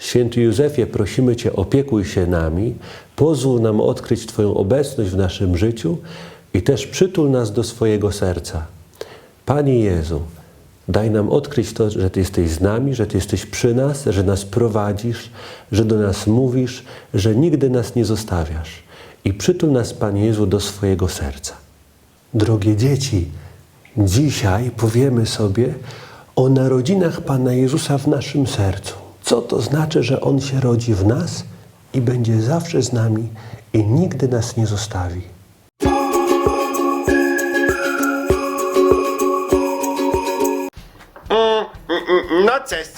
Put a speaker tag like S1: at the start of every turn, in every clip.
S1: Święty Józefie, prosimy Cię, opiekuj się nami, pozwól nam odkryć Twoją obecność w naszym życiu i też przytul nas do swojego serca. Panie Jezu, daj nam odkryć to, że Ty jesteś z nami, że Ty jesteś przy nas, że nas prowadzisz, że do nas mówisz, że nigdy nas nie zostawiasz. I przytul nas, Panie Jezu, do swojego serca. Drogie dzieci, dzisiaj powiemy sobie o narodzinach Pana Jezusa w naszym sercu. Co to znaczy, że On się rodzi w nas i będzie zawsze z nami i nigdy nas nie zostawi.
S2: No cześć.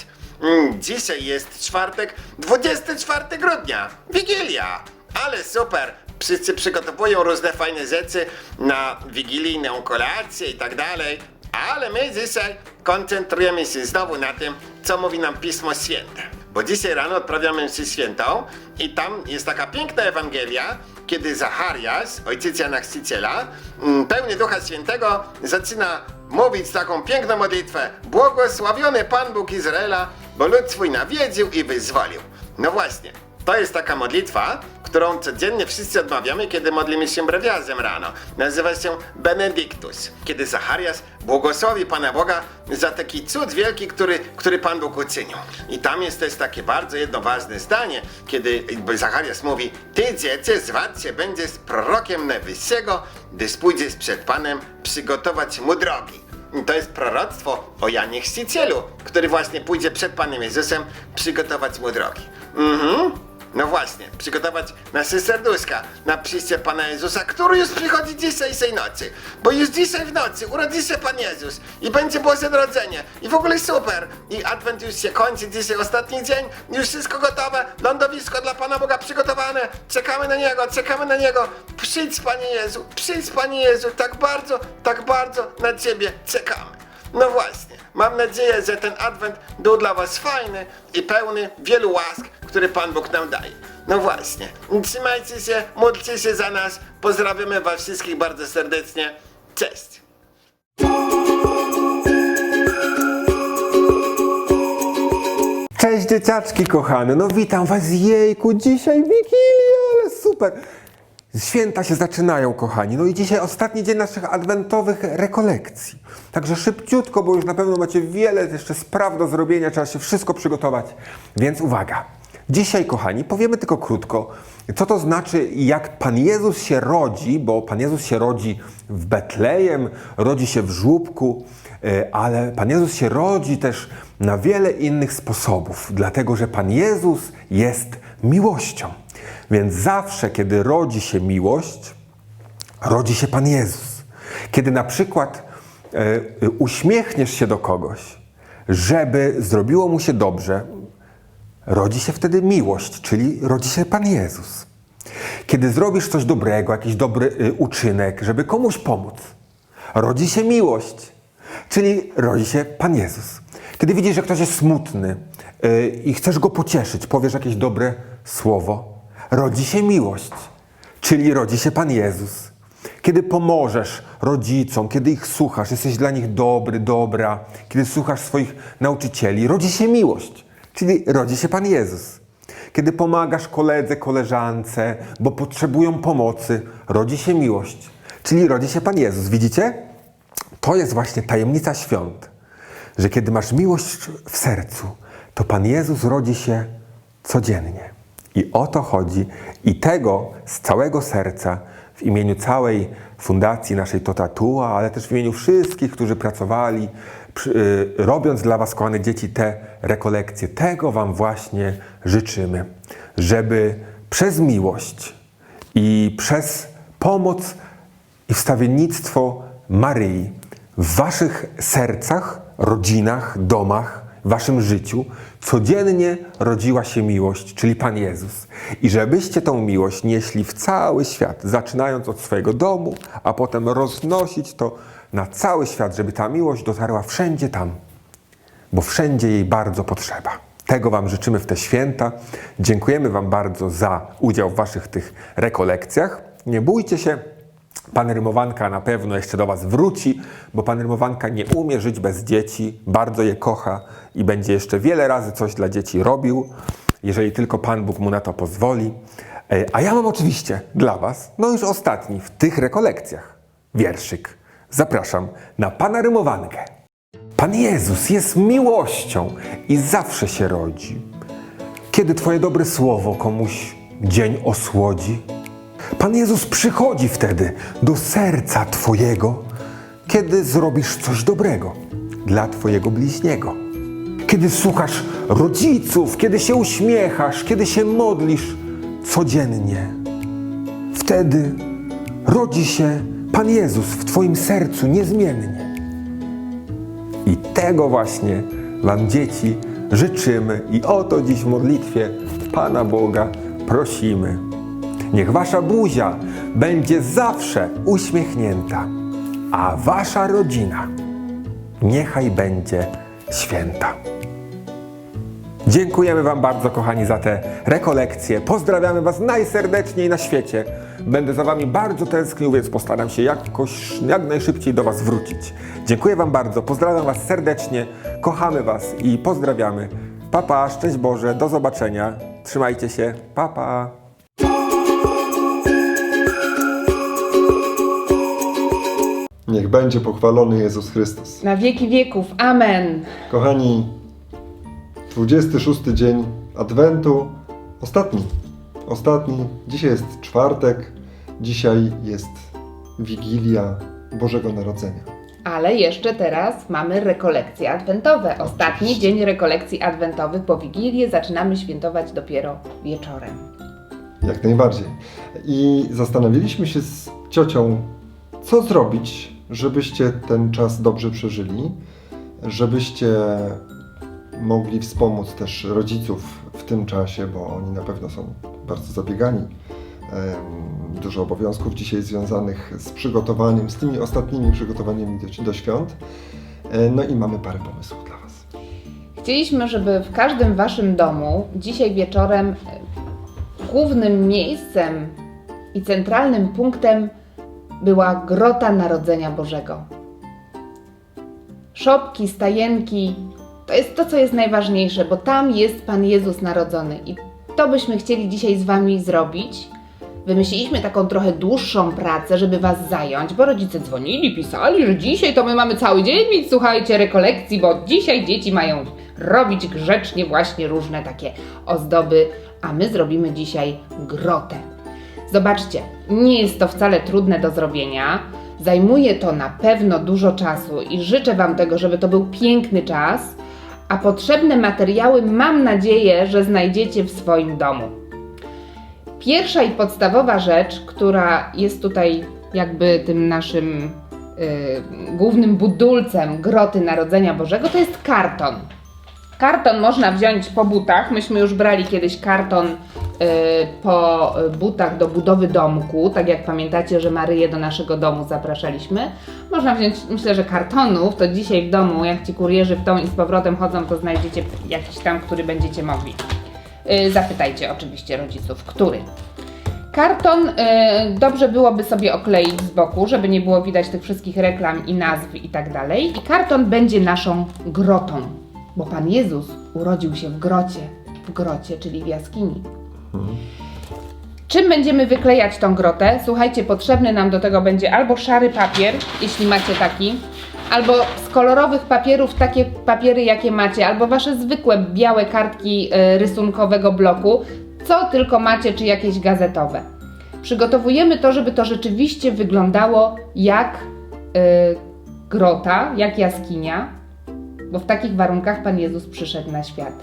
S2: Mm, Dzisiaj jest czwartek, 24 grudnia. Wigilia. Ale super. Wszyscy przygotowują różne fajne rzeczy na wigilijną kolację i tak dalej. Ale my dzisiaj koncentrujemy się znowu na tym, co mówi nam Pismo Święte. Bo dzisiaj rano odprawiamy mszę świętą i tam jest taka piękna Ewangelia, kiedy Zachariasz, ojciec Jana Chrzciciela, mm, pełny Ducha Świętego, zaczyna mówić taką piękną modlitwę. Błogosławiony Pan Bóg Izraela, bo lud swój nawiedził i wyzwolił. No właśnie, to jest taka modlitwa, którą codziennie wszyscy odmawiamy, kiedy modlimy się brewiarzem rano. Nazywa się Benedictus, kiedy Zacharias błogosławi Pana Boga za taki cud wielki, który, który Pan Bóg uczynił. I tam jest też takie bardzo jedno ważne zdanie, kiedy Zacharias mówi Ty dziecię zwać się będziesz prorokiem Najwyższego, gdyż pójdziesz przed Panem przygotować mu drogi. I to jest proroctwo o Janie Chrzcicielu, który właśnie pójdzie przed Panem Jezusem przygotować mu drogi. Mhm. No właśnie, przygotować nasze serduszka na przyjście Pana Jezusa, który już przychodzi dzisiaj tej nocy. Bo już dzisiaj w nocy urodzi się Pan Jezus i będzie Boże Narodzenie i w ogóle super. I Adwent już się kończy, dzisiaj ostatni dzień, już wszystko gotowe, lądowisko dla Pana Boga przygotowane. Czekamy na Niego, czekamy na Niego. Przyjdź Panie Jezu, przyjdź Panie Jezu, tak bardzo, tak bardzo na Ciebie czekamy. No właśnie, mam nadzieję, że ten adwent był dla Was fajny i pełny wielu łask, które Pan Bóg nam daje. No właśnie, trzymajcie się, módlcie się za nas, pozdrawiamy Was wszystkich bardzo serdecznie. Cześć!
S3: Cześć dzieciaczki kochane, no witam was jejku, dzisiaj Wigilia, ale super. Święta się zaczynają kochani, no i dzisiaj ostatni dzień naszych adwentowych rekolekcji. Także szybciutko, bo już na pewno macie wiele jeszcze spraw do zrobienia, trzeba się wszystko przygotować. Więc uwaga, dzisiaj kochani powiemy tylko krótko, co to znaczy jak Pan Jezus się rodzi, bo Pan Jezus się rodzi w Betlejem, rodzi się w żłóbku, E, ale Pan Jezus się rodzi też na wiele innych sposobów, dlatego że Pan Jezus jest miłością. Więc zawsze, kiedy rodzi się miłość, rodzi się Pan Jezus. Kiedy na przykład e, e, uśmiechniesz się do kogoś, żeby zrobiło mu się dobrze, rodzi się wtedy miłość, czyli rodzi się Pan Jezus. Kiedy zrobisz coś dobrego, jakiś dobry y, uczynek, żeby komuś pomóc, rodzi się miłość, czyli rodzi się Pan Jezus. Kiedy widzisz, że ktoś jest smutny y, i chcesz go pocieszyć, powiesz jakieś dobre słowo, rodzi się miłość, czyli rodzi się Pan Jezus. Kiedy pomożesz rodzicom, kiedy ich słuchasz, jesteś dla nich dobry, dobra, kiedy słuchasz swoich nauczycieli, rodzi się miłość, czyli rodzi się Pan Jezus. Kiedy pomagasz koledze, koleżance, bo potrzebują pomocy, rodzi się miłość, czyli rodzi się Pan Jezus. Widzicie? To jest właśnie tajemnica świąt, że kiedy masz miłość w sercu, to Pan Jezus rodzi się codziennie. I o to chodzi. I tego z całego serca w imieniu całej fundacji naszej Totatua, ale też w imieniu wszystkich, którzy pracowali, robiąc dla Was, kochane dzieci, te rekolekcje. Tego Wam właśnie życzymy, żeby przez miłość i przez pomoc i wstawiennictwo Maryi w Waszych sercach, rodzinach, domach w waszym życiu codziennie rodziła się miłość, czyli Pan Jezus. I żebyście tą miłość nieśli w cały świat, zaczynając od swojego domu, a potem roznosić to na cały świat, żeby ta miłość dotarła wszędzie tam, bo wszędzie jej bardzo potrzeba. Tego Wam życzymy w te święta. Dziękujemy Wam bardzo za udział w Waszych tych rekolekcjach. Nie bójcie się, Pan Rymowanka na pewno jeszcze do Was wróci, bo Pan Rymowanka nie umie żyć bez dzieci, bardzo je kocha i będzie jeszcze wiele razy coś dla dzieci robił, jeżeli tylko Pan Bóg mu na to pozwoli. E, A ja mam oczywiście dla Was, no już ostatni w tych rekolekcjach, wierszyk. Zapraszam na Pana Rymowankę. Pan Jezus jest miłością i zawsze się rodzi. Kiedy Twoje dobre słowo komuś dzień osłodzi, Pan Jezus przychodzi wtedy do serca Twojego, kiedy zrobisz coś dobrego dla Twojego bliźniego. Kiedy słuchasz rodziców, kiedy się uśmiechasz, kiedy się modlisz codziennie. Wtedy rodzi się Pan Jezus w Twoim sercu niezmiennie. I tego właśnie Wam dzieci życzymy i o to dziś w modlitwie Pana Boga prosimy. Niech Wasza buzia będzie zawsze uśmiechnięta, a Wasza rodzina niechaj będzie święta. Dziękujemy Wam bardzo, kochani, za te rekolekcje. Pozdrawiamy Was najserdeczniej na świecie. Będę za Wami bardzo tęsknił, więc postaram się jakoś, jak najszybciej do Was wrócić. Dziękuję Wam bardzo, pozdrawiam Was serdecznie, kochamy Was i pozdrawiamy. Papa, pa, szczęść Boże, do zobaczenia. Trzymajcie się, papa. Pa.
S4: Niech będzie pochwalony Jezus Chrystus.
S5: Na wieki wieków. Amen.
S4: Kochani, 26 dzień Adwentu, ostatni. Ostatni. Dzisiaj jest czwartek, dzisiaj jest Wigilia Bożego Narodzenia.
S5: Ale jeszcze teraz mamy rekolekcje adwentowe. Ostatni dzień rekolekcji adwentowych po Wigilię zaczynamy świętować dopiero wieczorem.
S4: Jak najbardziej. I zastanawialiśmy się z ciocią, co zrobić, żebyście ten czas dobrze przeżyli, żebyście mogli wspomóc też rodziców w tym czasie, bo oni na pewno są bardzo zabiegani. Dużo obowiązków dzisiaj związanych z przygotowaniem, z tymi ostatnimi przygotowaniami do, do świąt. E, No i mamy parę pomysłów dla Was.
S5: Chcieliśmy, żeby w każdym Waszym domu dzisiaj wieczorem e, głównym miejscem i centralnym punktem była grota Narodzenia Bożego. Szopki, stajenki to jest to, co jest najważniejsze, bo tam jest Pan Jezus narodzony i to byśmy chcieli dzisiaj z Wami zrobić. Wymyśliliśmy taką trochę dłuższą pracę, żeby Was zająć, bo rodzice dzwonili, pisali, że dzisiaj to my mamy cały dzień mieć, słuchajcie, rekolekcji, bo dzisiaj dzieci mają robić grzecznie właśnie różne takie ozdoby, a my zrobimy dzisiaj grotę. Zobaczcie, nie jest to wcale trudne do zrobienia. Zajmuje to na pewno dużo czasu i życzę Wam tego, żeby to był piękny czas, a potrzebne materiały mam nadzieję, że znajdziecie w swoim domu. Pierwsza i podstawowa rzecz, która jest tutaj jakby tym naszym y, głównym budulcem groty Narodzenia Bożego, to jest karton. Karton można wziąć po butach. Myśmy już brali kiedyś karton y, po butach do budowy domku. Tak jak pamiętacie, że Maryję do naszego domu zapraszaliśmy. Można wziąć, myślę, że kartonów. To dzisiaj w domu, jak ci kurierzy w tą i z powrotem chodzą, to znajdziecie jakiś tam, który będziecie mogli. Y, zapytajcie oczywiście rodziców, który. Karton y, dobrze byłoby sobie okleić z boku, żeby nie było widać tych wszystkich reklam i nazw i tak dalej. I karton będzie naszą grotą, bo Pan Jezus urodził się w grocie, w grocie, czyli w jaskini. Czym będziemy wyklejać tą grotę? Słuchajcie, potrzebny nam do tego będzie albo szary papier, jeśli macie taki, albo z kolorowych papierów takie papiery, jakie macie, albo wasze zwykłe białe kartki y, rysunkowego bloku, co tylko macie, czy jakieś gazetowe. Przygotowujemy to, żeby to rzeczywiście wyglądało jak y, grota, jak jaskinia, bo w takich warunkach Pan Jezus przyszedł na świat.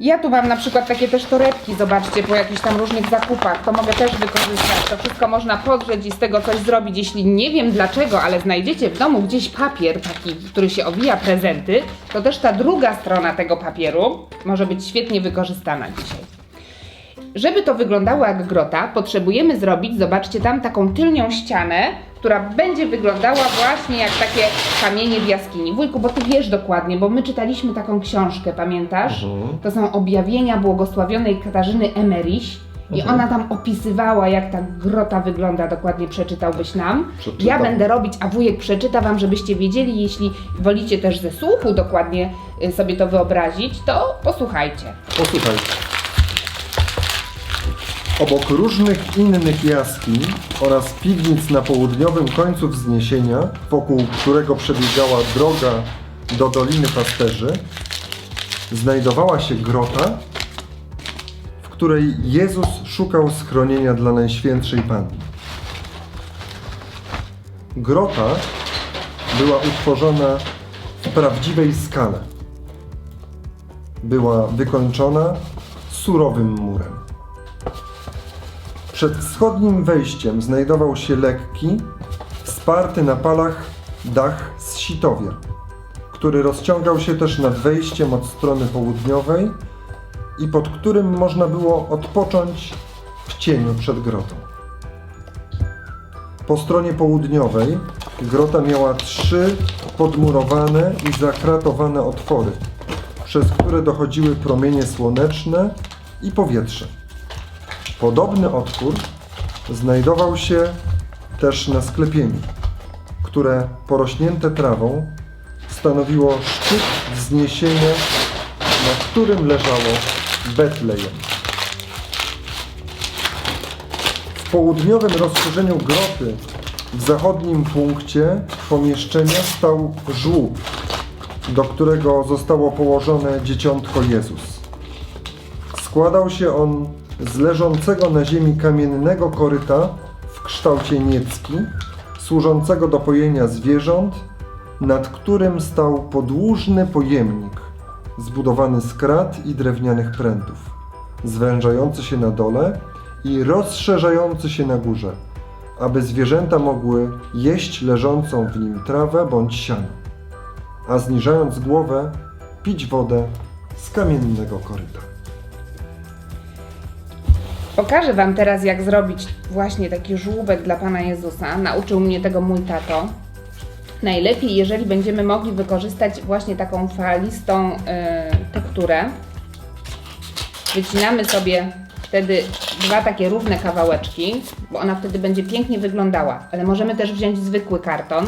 S5: Ja tu mam na przykład takie też torebki, zobaczcie, po jakichś tam różnych zakupach. To mogę też wykorzystać. To wszystko można podrzeć i z tego coś zrobić. Jeśli nie wiem dlaczego, ale znajdziecie w domu gdzieś papier taki, który się owija prezenty, to też ta druga strona tego papieru może być świetnie wykorzystana dzisiaj. Żeby to wyglądało jak grota, potrzebujemy zrobić, zobaczcie tam, taką tylnią ścianę, która będzie wyglądała właśnie jak takie kamienie w jaskini. Wujku, bo ty wiesz dokładnie, bo my czytaliśmy taką książkę, pamiętasz? To są objawienia błogosławionej Katarzyny Emeriś. I ona tam opisywała, jak ta grota wygląda, dokładnie przeczytałbyś nam.
S4: Przeczytam.
S5: Ja będę robić, a wujek przeczyta wam, żebyście wiedzieli, jeśli wolicie też ze słuchu dokładnie y, sobie to wyobrazić, to posłuchajcie.
S4: Posłuchaj. Obok różnych innych jaskiń oraz piwnic na południowym końcu wzniesienia, wokół którego przebiegała droga do Doliny Pasterzy, znajdowała się grota, w której Jezus szukał schronienia dla Najświętszej Panny. Grota była utworzona w prawdziwej skale była wykończona surowym murem. Przed wschodnim wejściem znajdował się lekki, wsparty na palach dach z sitowia, który rozciągał się też nad wejściem od strony południowej i pod którym można było odpocząć w cieniu przed grotą. Po stronie południowej grota miała trzy podmurowane i zakratowane otwory, przez które dochodziły promienie słoneczne i powietrze. Podobny otwór znajdował się też na sklepieniu, które porośnięte trawą stanowiło szczyt wzniesienia, na którym leżało Betlejem. W południowym rozszerzeniu groty, w zachodnim punkcie pomieszczenia stał żłób, do którego zostało położone dzieciątko Jezus. Składał się on z leżącego na ziemi kamiennego koryta w kształcie niecki, służącego do pojenia zwierząt, nad którym stał podłużny pojemnik, zbudowany z krat i drewnianych prętów, zwężający się na dole i rozszerzający się na górze, aby zwierzęta mogły jeść leżącą w nim trawę bądź siano a zniżając głowę, pić wodę z kamiennego koryta.
S5: Pokażę Wam teraz, jak zrobić właśnie taki żłóbek dla Pana Jezusa. Nauczył mnie tego mój tato. Najlepiej, jeżeli będziemy mogli wykorzystać właśnie taką falistą e, tekturę. Wycinamy sobie wtedy dwa takie równe kawałeczki, bo ona wtedy będzie pięknie wyglądała. Ale możemy też wziąć zwykły karton.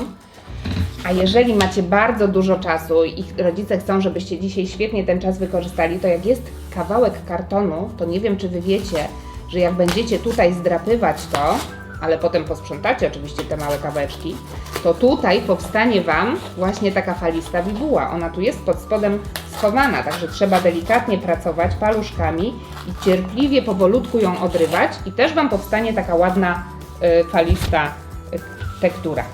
S5: A jeżeli macie bardzo dużo czasu i rodzice chcą, żebyście dzisiaj świetnie ten czas wykorzystali, to jak jest kawałek kartonu, to nie wiem, czy wy wiecie, że jak będziecie tutaj zdrapywać to, ale potem posprzątacie oczywiście te małe kawałeczki, to tutaj powstanie Wam właśnie taka falista bibuła. Ona tu jest pod spodem schowana, także trzeba delikatnie pracować paluszkami i cierpliwie, powolutku ją odrywać i też Wam powstanie taka ładna y, falista y, tektura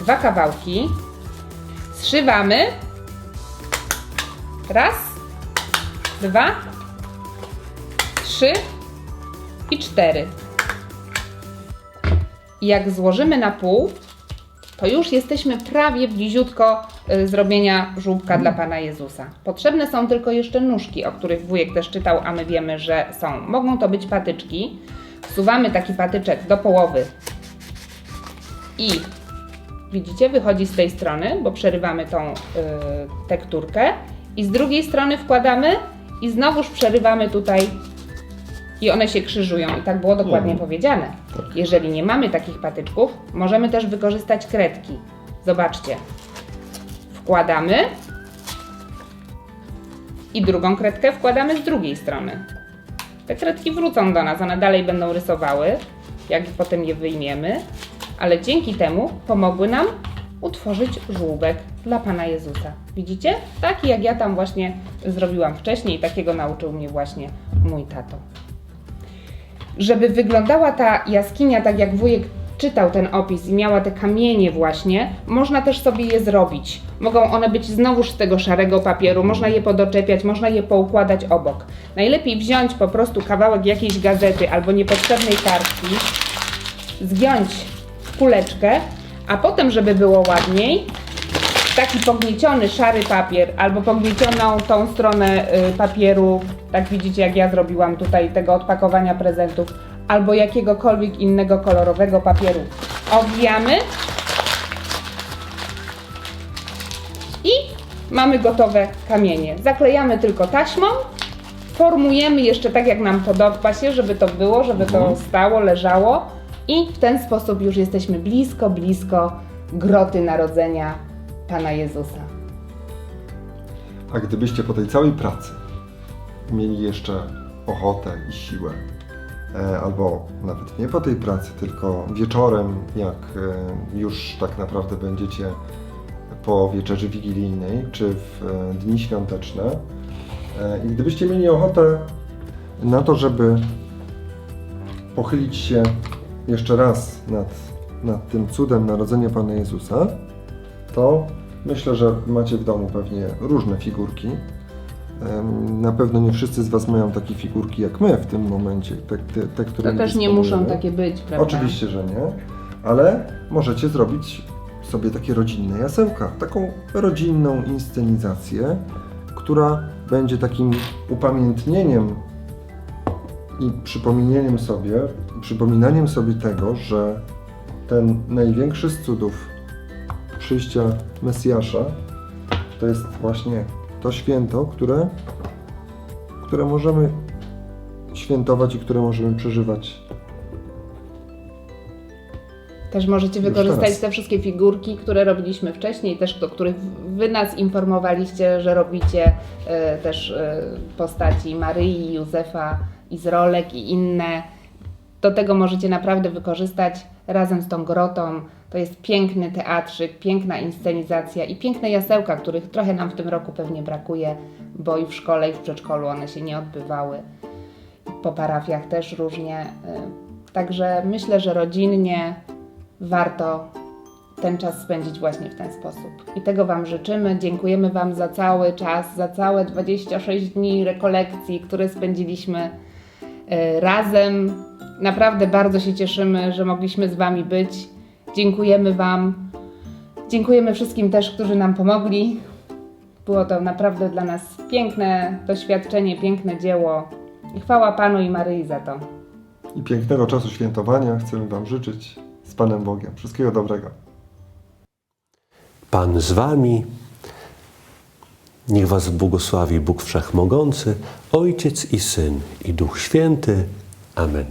S5: dwa kawałki, zszywamy. Raz, dwa, trzy i cztery. I jak złożymy na pół, to już jesteśmy prawie bliziutko y, zrobienia żółbka dla Pana Jezusa. Potrzebne są tylko jeszcze nóżki, o których wujek też czytał, a my wiemy, że są. Mogą to być patyczki. Wsuwamy taki patyczek do połowy i Widzicie, wychodzi z tej strony, bo przerywamy tą y, tekturkę i z drugiej strony wkładamy i znowuż przerywamy tutaj i one się krzyżują. I tak było dokładnie powiedziane. Jeżeli nie mamy takich patyczków, możemy też wykorzystać kredki. Zobaczcie. Wkładamy i drugą kredkę wkładamy z drugiej strony. Te kredki wrócą do nas, one dalej będą rysowały, jak potem je wyjmiemy ale dzięki temu pomogły nam utworzyć żółbek dla Pana Jezusa. Widzicie? Taki jak ja tam właśnie zrobiłam wcześniej, takiego nauczył mnie właśnie mój tato. Żeby wyglądała ta jaskinia tak jak wujek czytał ten opis i miała te kamienie właśnie, można też sobie je zrobić. Mogą one być znowuż z tego szarego papieru, można je podoczepiać, można je poukładać obok. Najlepiej wziąć po prostu kawałek jakiejś gazety albo niepotrzebnej kartki, zgiąć kuleczkę, a potem, żeby było ładniej, taki pognieciony szary papier albo pogniecioną tą stronę y, papieru, tak widzicie jak ja zrobiłam tutaj tego odpakowania prezentów, albo jakiegokolwiek innego kolorowego papieru. Owijamy i mamy gotowe kamienie. Zaklejamy tylko taśmą, formujemy jeszcze tak jak nam podoba się, żeby to było, żeby to stało, leżało i w ten sposób już jesteśmy blisko, blisko groty narodzenia Pana Jezusa.
S4: A gdybyście po tej całej pracy mieli jeszcze ochotę i siłę, e, albo nawet nie po tej pracy, tylko wieczorem, jak e, już tak naprawdę będziecie po wieczerzy wigilijnej, czy w e, dni świąteczne, i gdybyście mieli ochotę na to, żeby pochylić się jeszcze raz nad, nad tym cudem narodzenia Pana Jezusa, to myślę, że macie w domu pewnie różne figurki. Na pewno nie wszyscy z Was mają takie figurki jak my w tym momencie, te, te, te które
S5: To też nie muszą takie być, prawda?
S4: Oczywiście, że nie, ale możecie zrobić sobie takie rodzinne jasełka, taką rodzinną inscenizację, która będzie takim upamiętnieniem i przypomnieniem sobie, przypominaniem sobie tego, że ten największy z cudów przyjścia Mesjasza. To jest właśnie to święto, które, które możemy świętować i które możemy przeżywać.
S5: Też możecie wykorzystać te wszystkie figurki, które robiliśmy wcześniej, też do których Wy nas informowaliście, że robicie e, też e, postaci Maryi, Józefa, Izrolek i inne. Do tego możecie naprawdę wykorzystać razem z tą grotą. To jest piękny teatrzyk, piękna inscenizacja i piękne jasełka, których trochę nam w tym roku pewnie brakuje, bo i w szkole, i w przedszkolu one się nie odbywały. Po parafiach też różnie. y, Także myślę, że rodzinnie warto ten czas spędzić właśnie w ten sposób. I tego Wam życzymy. Dziękujemy Wam za cały czas, za całe 26 dni rekolekcji, które spędziliśmy y, razem. Naprawdę bardzo się cieszymy, że mogliśmy z Wami być. Dziękujemy Wam. Dziękujemy wszystkim też, którzy nam pomogli. Było to naprawdę dla nas piękne doświadczenie, piękne dzieło. I chwała Panu i Maryi za to.
S4: i pięknego czasu świętowania chcemy Wam życzyć z Panem Bogiem. Wszystkiego dobrego.
S1: Pan z wami. Niech was błogosławi Bóg Wszechmogący, Ojciec i Syn i Duch Święty. Amen.